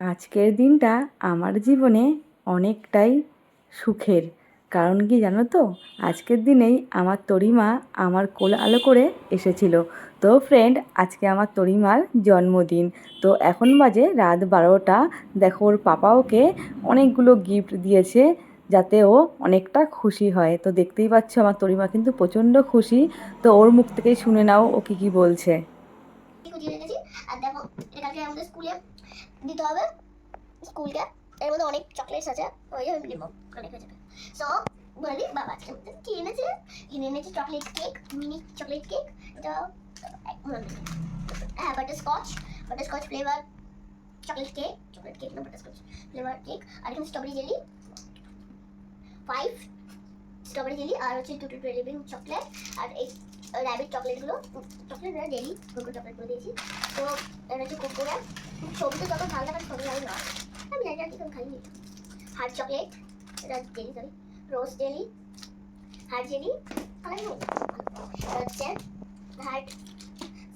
আজকের দিনটা আমার জীবনে অনেকটাই সুখের। কারণ কি জানো তো? আজকের দিনেই আমার তরিমা আমার কোল আলো করে এসেছিল। তো ফ্রেন্ড আজকে আমার তরিমার জন্মদিন। তো এখন বাজে রাত বারোটা। দেখো, ওর পাপা ওকে অনেকগুলো গিফট দিয়েছে যাতে ও অনেকটা খুশি হয়। তো দেখতেই পাচ্ছ, আমার তরিমা কিন্তু প্রচণ্ড খুশি। তো ওর মুখ থেকেই শুনে নাও ও কী কী বলছে গুছিয়ে রেখেছি আর দেখো এটাকে আমাদের স্কুলে দিতে হবে। স্কুলকে এর মধ্যে অনেক চকলেটস আছে। ওই জন্য নেব অনেক হয়ে যাবে। সো বলি, বাবা আজকে আমাদের কি এনেছে? কিনে এনেছে chocolate cake mini chocolate cake এটা এক মনে নেই। হ্যাঁ butter scotch butter scotch flavour chocolate cake chocolate cake না বাটার স্কচ ফ্লেভার কেক আর এখানে strawberry jelly five strawberry jelly আর হচ্ছে টু টু টেলিভিং চকলেট আর এই র্যাবিট চকলেটগুলো চকলেট না ডেলি কোকো চকলেটগুলো দিয়েছি। তো এটা হচ্ছে কোকোরা ছবিতে যত ভালো লাগে ছবি লাগে। না আমি জানি না ঠিক খাইনি। হার্ট চকলেট এটা jelly sorry rose jelly heart jelly colour নেই এটা হচ্ছে heart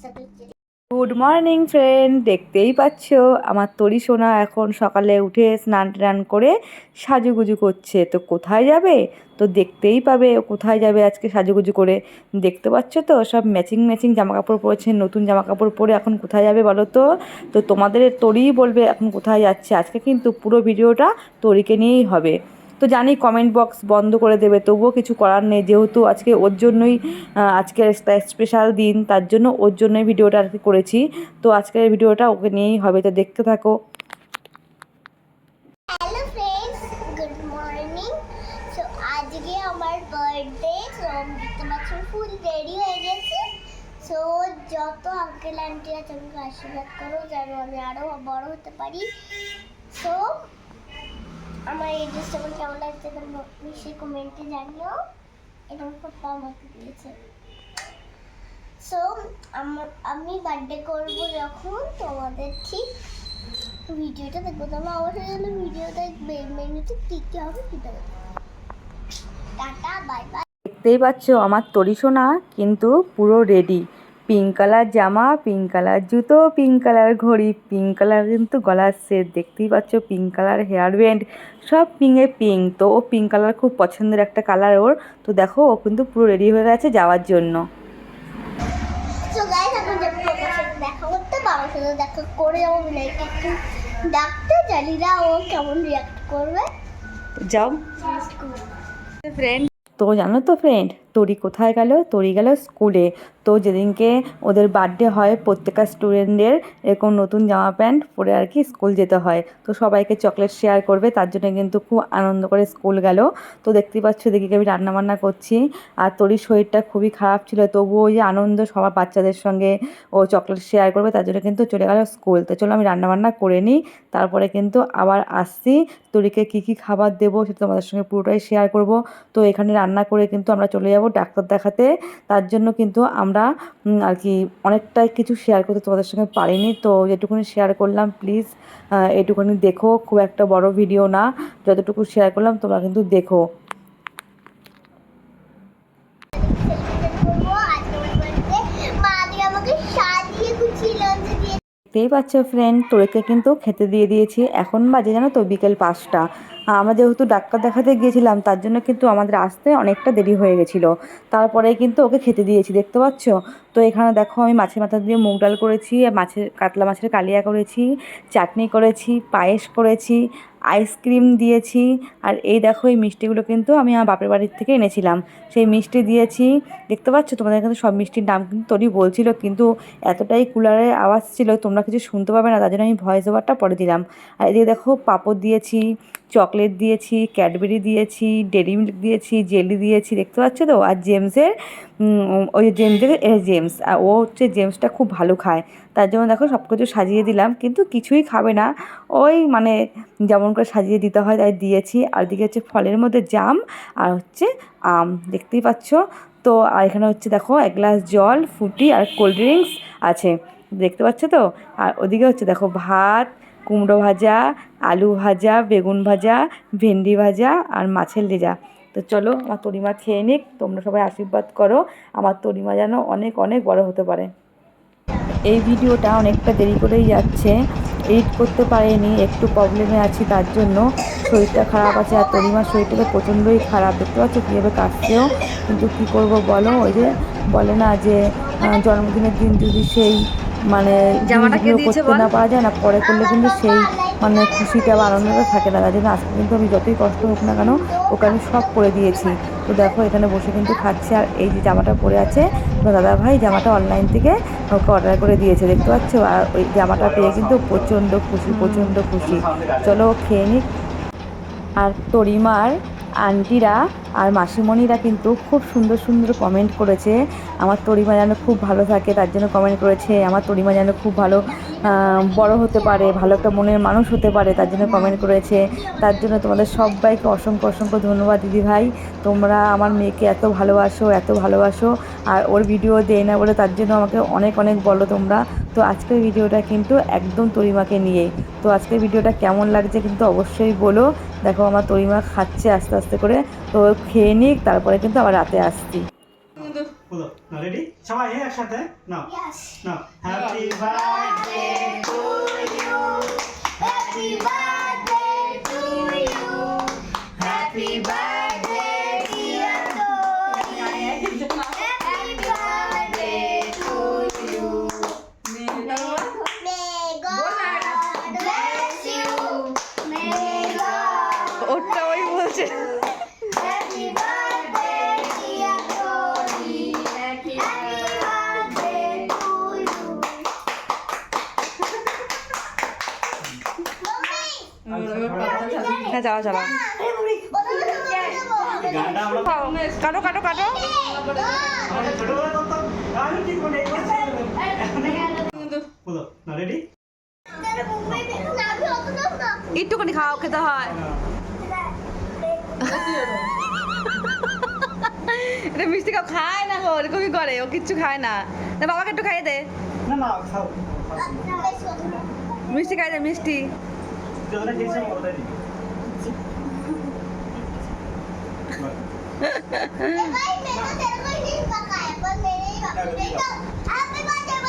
chocolate jelly good morning friend দেখতেই পাচ্ছ, আমার তরি সোনা এখন সকালে উঠে স্নান টান করে সাজুগুজু করছে। তো কোথায় যাবে? তো দেখতেই পাবে ও কোথায় যাবে আজকে সাজুগুজু করে। দেখতে পাচ্ছ তো, সব ম্যাচিং ম্যাচিং জামা কাপড় পরেছে, নতুন জামা কাপড় পরে এখন কোথায় যাবে বলো তো? তো তোমাদের তরিই বলবে এখন কোথায় যাচ্ছে। আজকে কিন্তু পুরো ভিডিওটা তরিকে নিয়েই হবে। তো জানি কমেন্ট বক্স বন্ধ করে দেবে, তবুও কিছু করার নেই। যেহেতু আজকে ওর জন্যই আজকের স্পেশাল দিন, তার জন্য ওর জন্যই ভিডিওটা আর কি করেছি। তো আজকের ভিডিওটা ওকে নিয়েই হবে, তো দেখতে থাকো। যত আঙ্কেল আন্টি আছে, আমাকে আশীর্বাদ করো, যেন আমি আরও বড় হতে পারি। সো আমার এই ড্রেসটা কেমন লাগছে তোমরা নিশ্চয়ই কমেন্টে জানিও। আমার পাপা আমাকে দিয়েছে। সো আমি বার্থডে করব যখন তোমাদের ঠিক ভিডিওটা দেখব। তোমরা অবশ্যই যেন ভিডিও দেখবে মেনুতে কী কী হবে সেটা টাটা বাই বাই দেখতেই পাচ্ছ আমার তরি সোনা কিন্তু পুরো রেডি পিঙ্ক কালার জামা পিঙ্ক কালার জুতো পিঙ্ক কালার ঘড়ি পিঙ্ক কালার কিন্তু গলার সেট দেখতেই পাচ্ছ পিঙ্ক কালার হেয়ার ব্যান্ড সব পিঙ্কে পিঙ্ক তো ও পিঙ্ক কালার খুব পছন্দের একটা কালার ওর তো দেখো ও কিন্তু পুরো রেডি হয়ে গেছে যাওয়ার জন্য। দেখা করে ডাকতে জানি না ও কেমন রিয়াক্ট করবে। যাও। ফ্রেন্ড তো জানো তো ফ্রেন্ড তরি কোথায় গেল? তরি গেল স্কুলে তো যেদিনকে ওদের বার্থডে হয়, প্রত্যেকটা স্টুডেন্টদের এরকম নতুন জামা প্যান্ট পরে আর কি স্কুল যেতে হয়। তো সবাইকে চকলেট শেয়ার করবে, তার জন্য কিন্তু খুব আনন্দ করে স্কুল গেল। তো দেখতেই পাচ্ছ দেখি আমি রান্না বান্না করছি। আর তরির শরীরটা খুবই খারাপ ছিল, তবুও ওই যে আনন্দ, সবার বাচ্চাদের সঙ্গে ও চকলেট শেয়ার করবে, তার জন্য কিন্তু চলে গেল স্কুল তো চলো আমি রান্নাবান্না করে নিই, তারপরে কিন্তু আবার আসছি। তরিকে কী কী খাবার দেবো সেটা তোমাদের সঙ্গে পুরোটাই শেয়ার করব। তো এখানে রান্না করে কিন্তু আমরা চলে যাব ডাক্তার দেখাতে। তার জন্য কিন্তু আমরা আর কি অনেকটাই কিছু শেয়ার করতে তোমাদের সঙ্গে পারিনি। তো যেটুকুনি শেয়ার করলাম প্লিজ এটুকুনি দেখো। খুব একটা বড় ভিডিও না। যতটুকু শেয়ার করলাম, তোমরা কিন্তু দেখো। দেখতেই পাচ্ছ ফ্রেন্ড তোরেকে কিন্তু খেতে দিয়ে দিয়েছি। এখন বাজে জানো তো, বিকেল পাঁচটা। আমরা যেহেতু ডাক্তার দেখাতে গিয়েছিলাম, তার জন্য কিন্তু আমাদের আসতে অনেকটা দেরি হয়ে গেছিল। তারপরে কিন্তু ওকে খেতে দিয়েছি, দেখতে পাচ্ছ? তো এখানে দেখো আমি মাছের মাথা দিয়ে মুগ ডাল করেছি মাছের, কাতলা মাছের কালিয়া করেছি, চাটনি করেছি, পায়েস করেছি, আইসক্রিম দিয়েছি, আর এই দেখো এই মিষ্টিগুলো কিন্তু আমি আমার বাপের বাড়ির থেকে এনেছিলাম। সেই মিষ্টি দিয়েছি, দেখতে পাচ্ছ? তোমাদের কিন্তু সব মিষ্টির নাম কিন্তু তোরই বলছিল, কিন্তু এতটাই কুলারের আওয়াজ ছিল, তোমরা কিছু শুনতে পাবে না, তার জন্য আমি ভয়েস ওভারটা পরে দিলাম। আর এদিকে দেখো পাঁপড় দিয়েছি চকলেট দিয়েছি, ক্যাডবেরি দিয়েছি, ডেরি মিল্ক দিয়েছি, জেলি দিয়েছি, দেখতে পাচ্ছ তো? আর জেমসের ওই জেমসের জেমস আর ও হচ্ছে জেমসটা খুব ভালো খায়। তার জন্য দেখো সব কিছু সাজিয়ে দিলাম, কিন্তু কিছুই খাবে না। ওই মানে যেমন করে সাজিয়ে দিতে হয়, তাই দিয়েছি। আর দিকে হচ্ছে ফলের মধ্যে জাম, আর হচ্ছে আম, দেখতেই পাচ্ছ? তো আর এখানে হচ্ছে দেখো এক গ্লাস জল, ফুটি, আর কোল্ড ড্রিঙ্কস আছে, দেখতে পাচ্ছ তো? আর ওদিকে হচ্ছে দেখো ভাত কুমড়ো ভাজা, আলু ভাজা, বেগুন ভাজা, ভেন্ডি ভাজা আর মাছের লেজা। তো চলো আমার তরিমা খেয়ে নিক, তোমরা সবাই আশীর্বাদ করো, আমার তরিমা যেন অনেক অনেক বড় হতে পারে। এই ভিডিওটা অনেকটা দেরি করেই যাচ্ছে, এডিট করতে পারিনি, একটু প্রবলেমে আছি তার জন্য। শরীরটা খারাপ আছে আর তরিমার শরীরটা তো প্রচণ্ডই খারাপ, দেখতে পাচ্ছ কীভাবে কাশছেও কিন্তু কী করব বলো? ওই যে বলে না যে জন্মদিনের দিন যদি সেই মানে জিনিসগুলো দিয়েছে করতে? না পারা যায় না পরে করলে কিন্তু সেই মানে খুশিটা বা আনন্দটা থাকে না। তার জন্য আজকে কিন্তু আমি যতই কষ্ট হোক না কেন ওকে আমি সব করে দিয়েছি। তো দেখো এখানে বসে কিন্তু খাচ্ছে আর এই যে জামাটা পরে আছে তো দাদা ভাই জামাটা অনলাইন থেকে ওকে অর্ডার করে দিয়েছে দেখতে পাচ্ছ? আর ওই জামাটা পেয়ে কিন্তু প্রচণ্ড খুশি প্রচণ্ড খুশি। চলো খেয়ে নিক। আর তরিমার আন্টিরা আর মাসিমণিরা কিন্তু খুব সুন্দর সুন্দর কমেন্ট করেছে। আমার তরিমা যেন খুব ভালো থাকে, তার জন্য কমেন্ট করেছে। আমার তরিমা যেন খুব ভালো বড় হতে পারে, ভালো একটা মনের মানুষ হতে পারে, তার জন্য কমেন্ট করেছে। তার জন্য তোমাদের সবাইকে অসংখ্য অসংখ্য ধন্যবাদ, দিদি ভাই। তোমরা আমার মেয়েকে এত ভালোবাসো এত ভালোবাসো, আর ওর ভিডিও দেয় না বলে তার জন্য আমাকে অনেক অনেক বলো তোমরা। তো আজকের ভিডিওটা কিন্তু একদম তরিমাকে নিয়েই তো আজকের ভিডিওটা কেমন লাগছে কিন্তু অবশ্যই বলো। দেখো, আমার তরিমা খাচ্ছে আস্তে আস্তে করে। তো খেয়ে নিক, তারপরে কিন্তু আবার রাতে আসছি। বলো না রেডি সবাই হ্যাঁ একসাথে নাও Yes. Now happy birthday Happy birthday to you. Happy birthday, dear Tori. Happy birthday to you. May God bless you. May God. ওটা ওই বলছে হ্যাঁ চালা চালা কাটো কাটো কাটো। একটুখানি খাওয়া খেতে হয়। এটা মিষ্টি কাপ খায় না গো, এরকমই করে, ও কিচ্ছু খায় না। না বাবাকে একটু খাইয়ে দে। না খাও মিষ্টি খাই দে, মিষ্টি। Happy birthday,